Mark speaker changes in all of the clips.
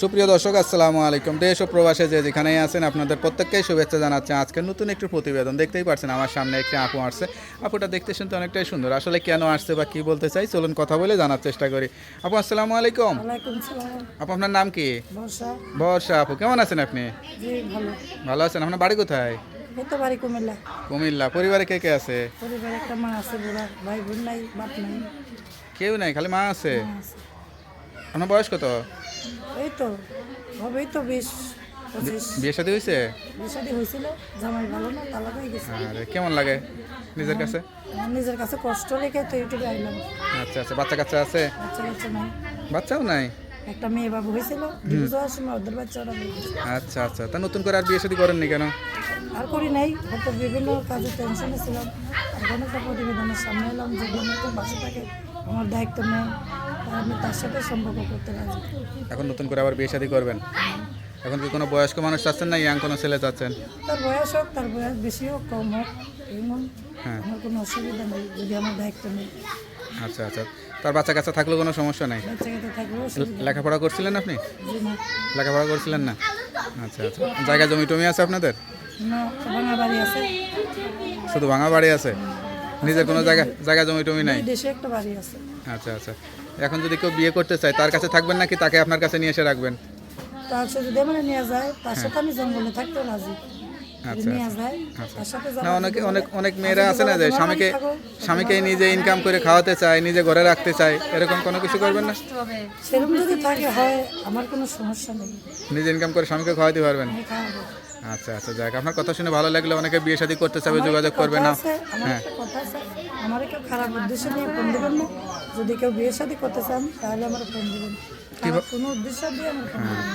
Speaker 1: সুপ্রিয় দর্শক আসসালামু আলাইকুম। দেশ ও প্রবাসে যে যেখানেই আছেন আপনাদের প্রত্যেককেই শুভেচ্ছা জানাচ্ছি। আজকে নতুন একটি প্রতিবেদন দেখতেই পারছেন আমার সামনে একটি আপু আসছে। আপুটা দেখতে শুনতে অনেকটাই সুন্দর। আসলে কেন আসছে বা কি বলতে চাই চলুন কথা বলে জানার চেষ্টা করি। আপু আসসালামু আলাইকুম। আপু আপনার নাম কি?
Speaker 2: বর্ষা।
Speaker 1: আপু কেমন আছেন আপনি?
Speaker 2: ভালো।
Speaker 1: আছেন। আপনার বাড়ি কোথায়?
Speaker 2: কুমিল্লা।
Speaker 1: কুমিল্লা। পরিবারে কে কে আছে?
Speaker 2: পরিবারে একটা মা আছে ভাই বোন নাই বাপ নাই।
Speaker 1: কেউ নাই খালি মা আছে?
Speaker 2: মা আছে।
Speaker 1: আপনার বয়স কত?
Speaker 2: এই তো হবেই তো বিশ
Speaker 1: বিয়ে শাদী হয়েছে
Speaker 2: বিশাদি হয়েছিল জামাই ভালো না তালাক হয়ে গেছে।
Speaker 1: আরে কেমন লাগে নিজের কাছে?
Speaker 2: নিজের কাছে কষ্ট লেগে তো ইউটিউবে আইলাম।
Speaker 1: আচ্ছা আচ্ছা বাচ্চা কাচ্চা আছে?
Speaker 2: বাচ্চা কাচ্চা নাই।
Speaker 1: বাচ্চাও নাই?
Speaker 2: একটা মেয়ে বাবু হয়েছিল হওয়ার সময় ওদের বাচ্চা ওরা
Speaker 1: আচ্ছা আচ্ছা তা নতুন করে আর বিয়ে শাদী করেননি কেন?
Speaker 2: আর করি নাই হয়তো বিভিন্ন কাজে টেনশনে ছিলাম। এখন একটা প্রতিবেদনের সামনে এলাম যে তো বাসা থাকে আমার দায়িত্ব নেয় আমি তার সাথে সম্পর্ক করতে রাজি।
Speaker 1: এখন নতুন করে আবার বিয়ে শাদী করবেন? এখন কি কোনো বয়স্ক মানুষ চাচ্ছেন না ইয়াং কোনো ছেলে চাচ্ছেন?
Speaker 2: তার বয়স হোক তার বয়স বেশি হোক কম হোক এমন
Speaker 1: হ্যাঁ।
Speaker 2: আমার কোনো অসুবিধা নেই যদি আমার দায়িত্ব নেই।
Speaker 1: আচ্ছা আচ্ছা। তার বাচ্চা কাচ্চা থাকলেও কোনো সমস্যা নাই?
Speaker 2: বাচ্চা কাচ্চা থাকলেও অসুবিধা
Speaker 1: লেখাপড়া করছিলেন আপনি?
Speaker 2: না
Speaker 1: লেখাপড়া করছিলেন না? আচ্ছা আচ্ছা। জায়গা জমি টমি আছে আপনাদের?
Speaker 2: না ভাঙা বাড়ি আছে।
Speaker 1: শুধু ভাঙা বাড়ি আছে? নিজের কোনো জায়গা জায়গা জমি টমি নাই?
Speaker 2: দেশে একটা বাড়ি আছে।
Speaker 1: আচ্ছা আচ্ছা। এখন যদি কেউ বিয়ে করতে চায় তার কাছে থাকবেন নাকি তাকে আপনার কাছে নিয়ে এসে রাখবেন?
Speaker 2: তার সাথে যদি আমার নিয়ে যায় তার সাথে আমি জঙ্গলে থাকতে রাজি।
Speaker 1: আচ্ছা
Speaker 2: তার সাথে
Speaker 1: না অনেকে অনেক অনেক মেয়েরা আছে না যে স্বামীকে স্বামীকে নিজে ইনকাম করে খাওয়াতে চায় নিজে ঘরে রাখতে চায় এরকম কোনো কিছু করবেন না?
Speaker 2: সেরকম যদি থাকে হয় আমার কোনো সমস্যা নেই।
Speaker 1: নিজে ইনকাম করে স্বামীকে খাওয়াতে পারবেন? আচ্ছা আচ্ছা যাক আপনার কথা শুনে ভালো লাগল অনেকে বিয়ে শাদী করতে চাবে যোগাযোগ করবে না।
Speaker 2: আছে, আমার কেউ খারাপ উদ্দেশ্য নিয়ে ফোন দেবেন না। যদি কেউ বিয়ে শাদী করতে চান তাহলে আমার ফোন দেবেন। কোনো উদ্দেশ্য দিয়ে আমার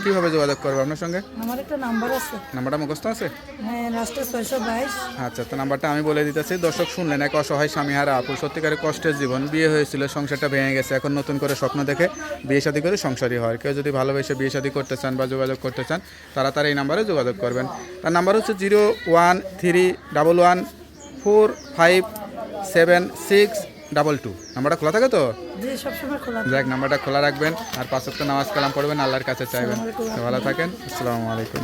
Speaker 1: কীভাবে যোগাযোগ করবে আপনার সঙ্গে?
Speaker 2: আমার একটা নাম্বার আছে।
Speaker 1: নাম্বারটা মুখস্থ আছে?
Speaker 2: হ্যাঁ লাস্টে ছয়শো বাইশ।
Speaker 1: আচ্ছা তো নাম্বারটা আমি বলে দিতেছি। দর্শক শুনলেন এক অসহায় স্বামী হারা আপু সত্যিকারের কষ্টের জীবন। বিয়ে হয়েছিল সংসারটা ভেঙে গেছে। এখন নতুন করে স্বপ্ন দেখে বিয়ে শাদী করে সংসারই হয়। কেউ যদি ভালোবেসে বিয়ে শাদী করতে চান বা যোগাযোগ করতে চান তারা তার এই নাম্বারে যোগাযোগ করবেন। তার নাম্বার হচ্ছে zero one three double one four five seven six double two. নাম্বারটা খোলা থাকে তো? যাক নাম্বারটা খোলা রাখবেন। আর পাঁচ সপ্তাহ নামাজ কালাম পড়বেন আল্লাহর কাছে চাইবেন। ভালো থাকেন। আসসালামু আলাইকুম।